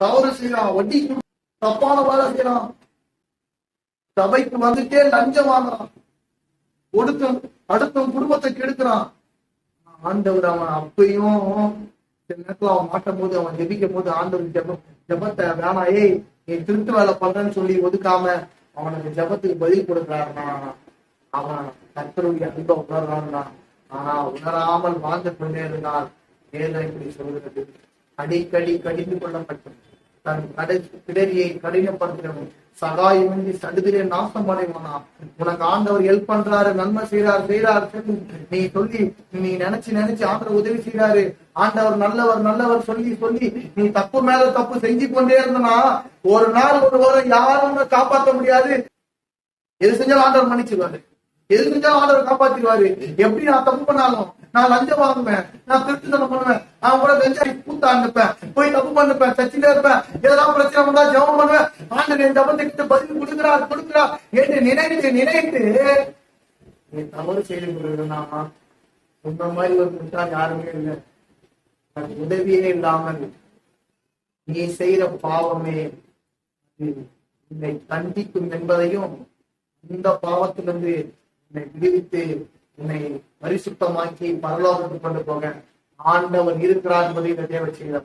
தவறு செய்யறான் வட்டி தப்பான வேலை செய்யலாம். சபைக்கு வந்துட்டே லஞ்சம் வாங்குறான். ஒடுத்தம் அடுத்தவன் குடும்பத்தை கெடுக்கிறான். ஆண்டவர் அவன் அப்பயும் சில நேரத்துல அவன் மாட்டும் போது அவன் ஜெபிக்கும் போது ஆண்டவர் ஜெபம் ஜெபத்தை வேணாம் ஏய் நீ திருட்டு வேலை பண்றேன்னு சொல்லி ஒதுக்காம அவனுக்கு ஜெபத்துக்கு பதில் கொடுக்குறாருனா அவன் கர்த்தருடைய அன்பை உணர்றான்னா ஆனா உணராமல் வாழ்ந்து கொண்டே இருந்தால் வேதம் இப்படி சொல்கிறது அடிக்கடி கடிந்து கொள்ளப்பட்டது. தன் கடை பிடரியை கடினப்படுத்துகிறவன் சகாயமின்றி சடுதிலே நாசம் அடைவானா உனக்கு ஆண்டவர் ஹெல்ப் பண்றாரு நன்மை செய்யறாரு செய்யறாரு நீ சொல்லி நீ நினைச்சு நினைச்சு ஆண்டவர் உதவி செய்யறாரு ஆண்டவர் நல்லவர் நல்லவர் சொல்லி சொல்லி நீ தப்பு மேல தப்பு செஞ்சு கொண்டே இருந்தனா? ஒரு நாள் ஒரு வாரம் யாரும் உன்னை காப்பாற்ற முடியாது. எது செஞ்சாலும் ஆண்டவர் மன்னிச்சிருவாரு. எது செஞ்சாலும் ஆண்டவர் காப்பாத்திடுவாரு எப்படி நான் தப்பு பண்ணாலும் நான் லஞ்சம் வாங்குவேன் நான் திருட்டுத்தனம் பண்ணுவேன் நான் கூட லஞ்சம் கூத்தா அனுப்பேன் போய் தப்பு பண்ணுப்பேன் சச்சிட்டே இருப்பேன் ஏதாவது பிரச்சனை வந்தா ஜெபம் பண்ணுவேன் ஆண்டு என் ஜபத்துக்கு பதில் கொடுக்கிறார் கொடுக்கிறார் என்று நினைத்து நினைத்து நீ தவறு செய்து கொள்கிறனா உன்ன மாதிரி ஒரு குற்றம் யாருமே இல்லை. அது உதவியே இல்லாமல் நீ செய்யற பாவமே என்னை உன்னை கண்டிக்கும் என்பதையும் இந்த பாவத்திலிருந்து உன்னை விடுவித்து உன்னை பரிசுத்தமாக்கி பரலோகத்துக்கு கொண்டு போக. ஆண்டவர் இருக்கிறார் என்பதை இந்த தேவ செய்கிறார்.